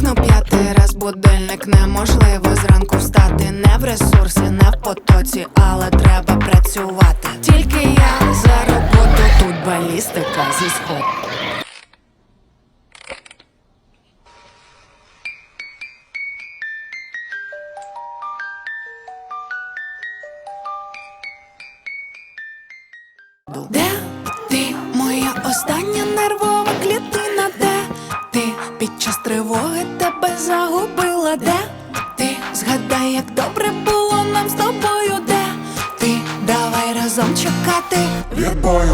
Вимкну п'ятий раз будильник, неможливо зранку встати. Не в ресурсі, не в потоці, але треба працювати. Тільки я за роботу, тут балістика зі сход. Де ти, моя остання під час тривоги тебе загубила? Де ти згадай, як добре було нам з тобою? Де ти давай разом чекати відбою